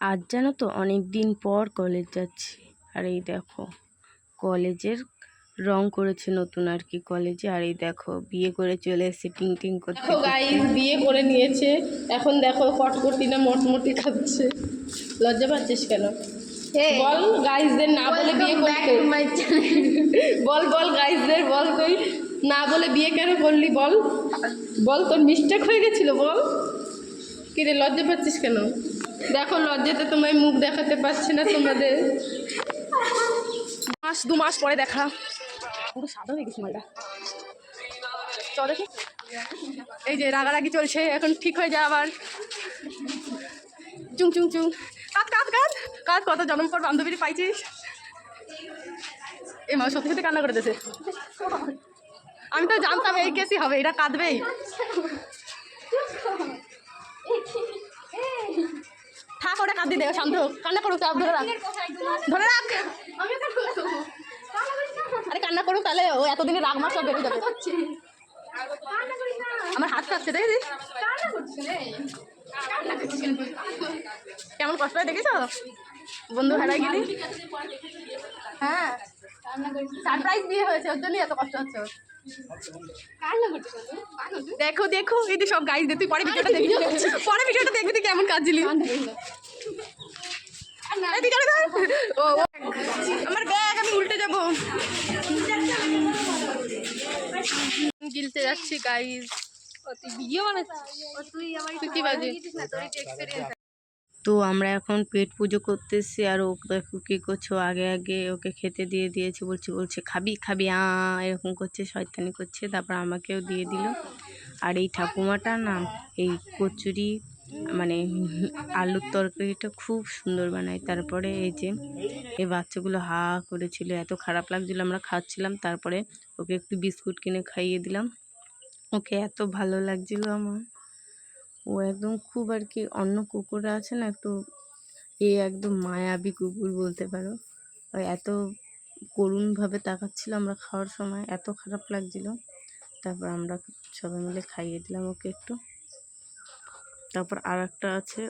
আজ জানো তো অনেক দিন পর কলেজ যাচ্ছি। আর এই দেখো কলেজের রং করেছে নতুন আর কি কলেজে আর এই দেখো বিয়ে করে চলে এসেছে টিং টিং করতে। দেখো গাইস বিয়ে করে নিয়েছে। এখন দেখো কটকটি না মটমটি খাচ্ছে। লজ্জা পাচ্ছিস কেন? বল গাইসদের না বলে বিয়ে করতে। বল বল গাইসদের বল তুই। না বলে বিয়ে কেন করলি বল? বল তোর মিস্টেক হয়ে গেছিল বল। কি রে লজ্জা পাচ্ছিস কেন? দেখো, লজ্জাতে তোমায় মুখ দেখাতে পারছি না তোমাদের। মাস, দু মাস পরে দেখা। পুরো সাদা হয়ে গেছে মালটা। এই যে রাগারাগি চলছে, এখন ঠিক হয়ে যায় আবার। চুং চুং চুং। কাঁদ কাঁদ কাঁদ। কাঁদ, কত জন্ম পর বান্ধবীর পাইছিস। এ মা সত্যি সত্যি কান্না করে দিয়েছে। আমি তো জানতাম এই কেসই হবে এটা কাঁদবেই। কাঁদি দে শান্ত কান্না করুক চাপ ধরে রাখ। ধরে রাখ। আরে কান্না করুক তাহলে ও এতদিনে রাগ মাস সব বেরিয়ে যাবে। আমার হাত কাঁপছে দেখেছিস? কেমন কষ্ট হয় দেখেছ? বন্ধু হারাই গেলি? হ্যাঁ। সারপ্রাইজ বিয়ে হয়েছে ওর জন্যই এত কষ্ট হচ্ছে দেখো দেখো। এই সব গাইজ দে তুই পরে ভিডিওটা দেখবি। পরে ভিডিওটা দেখবি তুই কেমন কাঁদছিলি। এই চলে ও ও। আমার ব্যাগ আমি উল্টে যাব। গিলতে যাচ্ছি গাইজ তুই ভিডিও তুই কি বাজে তো আমরা এখন পেট পুজো করতেছি আর ও দেখো কী করছে। আগে আগে ওকে খেতে দিয়ে দিয়েছে বলছে বলছে খাবি খাবি আ এরকম করছে শয়তানি করছে। তারপর আমাকেও দিয়ে দিল। আর এই ঠাকুমাটা না এই কচুরি মানে আলুর তরকারিটা খুব সুন্দর বানায়। তারপরে এই যে এই বাচ্চাগুলো হা করেছিল, এত খারাপ লাগছিল, আমরা খাচ্ছিলাম। তারপরে ওকে একটু বিস্কুট কিনে খাইয়ে দিলাম। ওকে এত ভালো লাগছিল আমার। ও একদম খুব আর কি অন্য কুকুররা আছে না, একটু এ একদম মায়াবী কুকুর বলতে পারো। এত করুণভাবে তাকাচ্ছিল আমরা খাওয়ার সময়, এত খারাপ লাগছিল। তারপর আমরা সবাই মিলে খাইয়ে দিলাম ওকে একটু। তারপর আর একটা আছে